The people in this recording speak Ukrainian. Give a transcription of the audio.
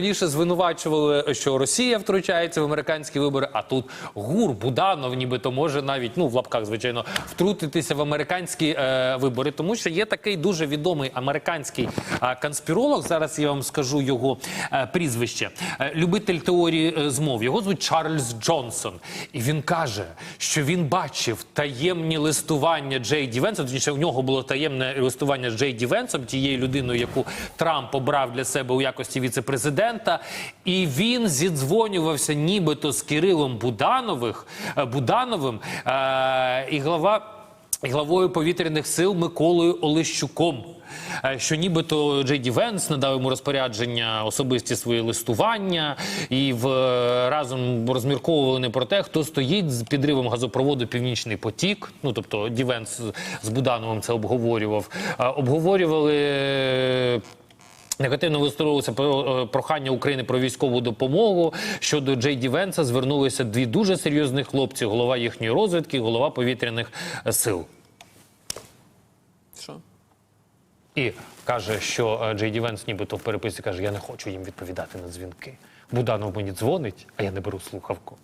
Раніше звинувачували, що Росія втручається в американські вибори, а тут ГУР Буданов, нібито може навіть ну в лапках, звичайно, втрутитися в американські е, вибори, тому що є такий дуже відомий американський е, конспіролог. Зараз я вам скажу його е, прізвище. Е, любитель теорії е, змов. Його звуть Чарльз Джонсон, і він каже, що він бачив таємні листування Джей Ді Венса. Точніше, у нього було таємне листування з Джей Ді Венсом, тією людиною, яку Трамп обрав для себе у якості віце-президента. І він зідзвонювався нібито з Кирилом Буданових, е, Будановим е, і глава. Главою повітряних сил Миколою Олещуком, Е, що нібито Джей Ді Венс надав йому розпорядження особисті свої листування, і в разом розмірковували не про те, хто стоїть з підривом газопроводу Північний потік. Ну тобто Ді Венс з- Будановим це обговорював. Е, Обговорювали. Негативно висловилося про е, прохання України про військову допомогу. Щодо Джей Ді Венса звернулися дві дуже серйозні хлопці: голова їхньої розвідки, голова повітряних е, сил. Що? І каже, що е, Джей Ді Венс нібито в переписці каже: я не хочу їм відповідати на дзвінки. Буданов мені дзвонить, а я не беру слухавку.